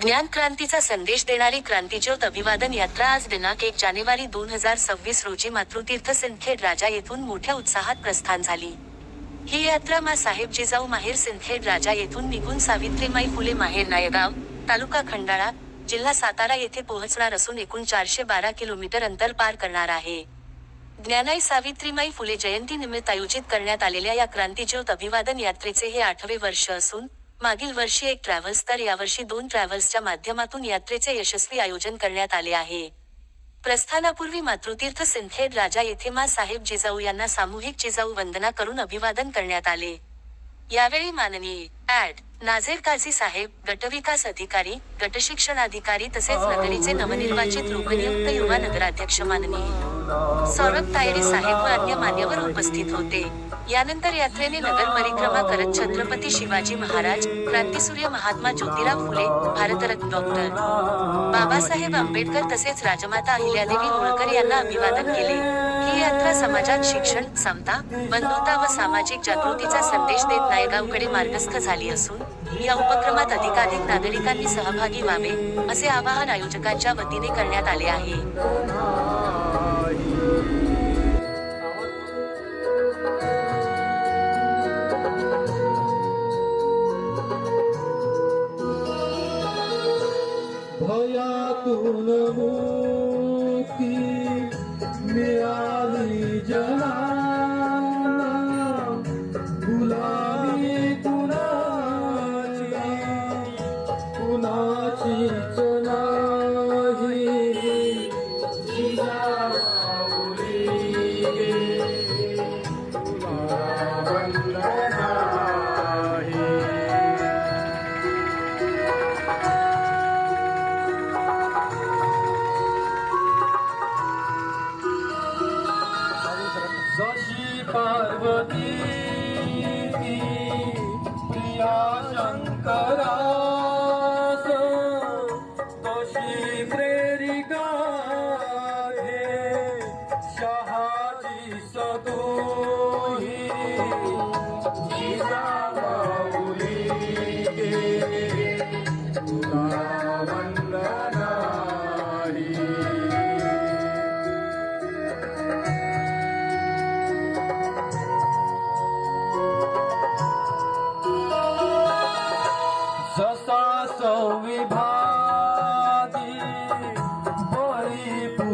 ज्ञान क्रांतीचा संदेश देणारी क्रांतीज्योत अभिवादन यात्रा आज दिनांक एक जानेवारी दोन हजार सव्वीस रोजी मातृतीर्थ सिंदखेड राजा येथून मोठ्या उत्साहात प्रस्थान झाली. ही यात्रा मा साहेब जिजाऊ माहेर सिंदखेड राजा येथून निघून सावित्रीमाई फुले माहेर नायगाव तालुका खंडाळा जिल्हा सातारा येथे पोहोचणार असून एकूण चारशे बारा किलोमीटर अंतर पार करणार आहे. ज्ञानाई सावित्रीमाई फुले जयंती निमित्त आयोजित करण्यात आलेल्या या क्रांतीज्योत अभिवादन यात्रेचे हे आठवे वर्ष असून मागील वर्षी एक ट्रॅव्हल्स तर यावर्षी दोन ट्रॅव्हल्सच्या माध्यमातून यात्रेचे यशस्वी आयोजन करण्यात आले आहे. प्रस्थानापूर्वी मातृतीर्थ सिंदखेड राजा येथे मा साहेब जिजाऊ यांना सामूहिक जिजाऊ वंदना करून अभिवादन करण्यात आले. यावेळी माननीय ऍड नाझेर काझी साहेब गटविकास अधिकारी गटशिक्षणाधिकारी तसेच नगरीचे नवनिर्वाचित लोकनियुक्त युवा नगराध्यक्ष माननीय सौरभ तायडे साहेब व अन्य मान्यवर उपस्थित होते. यानंतर यात्रेने नगर परिक्रमा करत छत्रपती शिवाजी महाराज क्रांतीसूर्य महात्मा ज्योतिराव फुले भारतरत्न डॉक्टर. बाबासाहेब आंबेडकर तसेच राजमाता अहिल्यादेवी होळकर यांना अभिवादन केले. ही यात्रा समाजात शिक्षण समता बंधुता व सामाजिक जागृतीचा संदेश देत नायगावकडे मार्गस्थ झाली. असून या उपक्रमात अधिकाधिक नागरिकांनी सहभागी व्हावे असे आवाहन आयोजकांच्या वतीने करण्यात आले आहे. भयातून मुक्ती मिळाली जना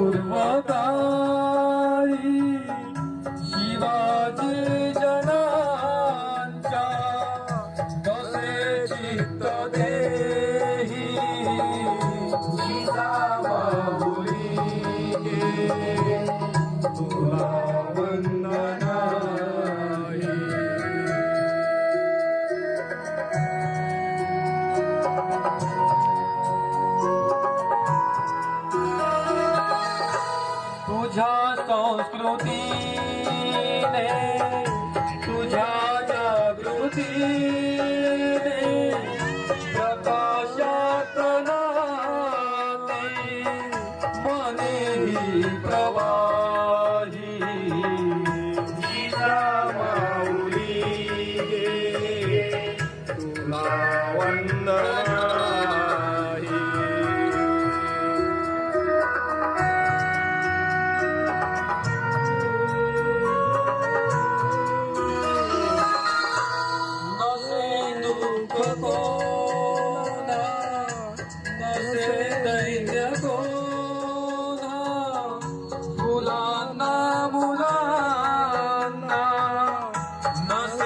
परिपूर्वकारी शिवाजी जनांच्या कसे चित्त देही जिजामाऊली तुला সংস্কৃতি